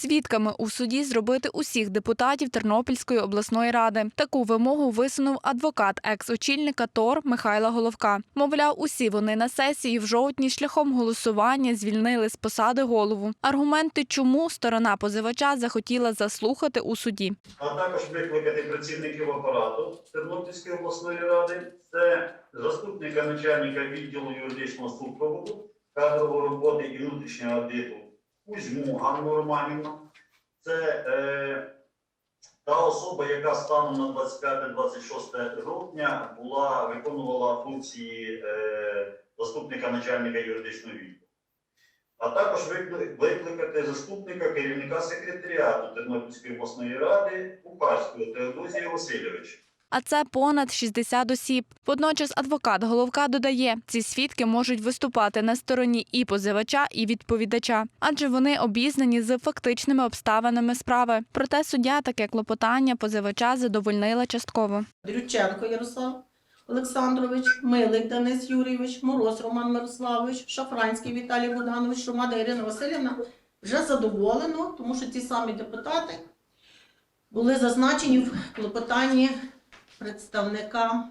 Свідками у суді зробити усіх депутатів Тернопільської обласної ради. Таку вимогу висунув адвокат екс-очільника ТОР Михайла Головка. Мовляв, усі вони на сесії в жовтні шляхом голосування звільнили з посади голову. Аргументи, чому сторона позивача захотіла заслухати у суді. а також викликати працівників апарату Тернопільської обласної ради, це заступника начальника відділу юридичного супроводу, кадрової роботи і внутрішнього аудиту Кузьму Ганну Романівну. Це е, та особа, яка станом на 25-26 жовтня була, виконувала функції е, заступника начальника юридичного відділу. А також викликати заступника керівника секретаріату Тернопільської обласної ради Купарського Теодозія Васильовича. А це понад 60 осіб. Водночас адвокат Головка додає, ці свідки можуть виступати на стороні і позивача, і відповідача, адже вони обізнані з фактичними обставинами справи. Проте суддя таке клопотання позивача задовольнила частково. Дрюченко Ярослав Олександрович, Милик Денис Юрійович, Мороз Роман Мирославович, Шафранський Віталій Богданович, Шумада Ірина Васильівна вже задоволено, тому що ті самі депутати були зазначені в клопотанні представника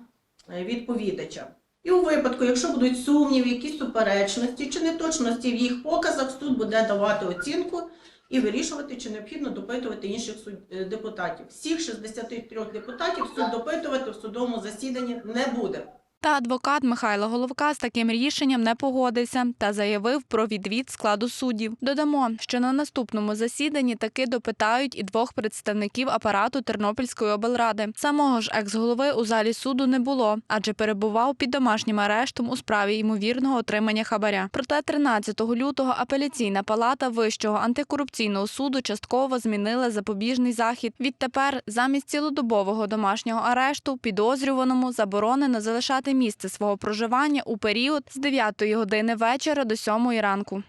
е, відповідача. І у випадку, якщо будуть сумніви, якісь суперечності чи неточності в їх показах, суд буде давати оцінку і вирішувати, чи необхідно допитувати інших е, депутатів. Всіх 63 депутатів суд допитувати в судовому засіданні не буде. Та адвокат Михайло Головка з таким рішенням не погодився та заявив про відвід складу суддів. Додамо, що на наступному засіданні таки допитають і двох представників апарату Тернопільської облради. Самого ж екс-голови у залі суду не було, адже перебував під домашнім арештом у справі ймовірного отримання хабаря. Проте 13 лютого апеляційна палата Вищого антикорупційного суду частково змінила запобіжний захід. Відтепер замість цілодобового домашнього арешту підозрюваному заборонено залишати місце свого проживання у період з 9 години вечора до 7 ранку.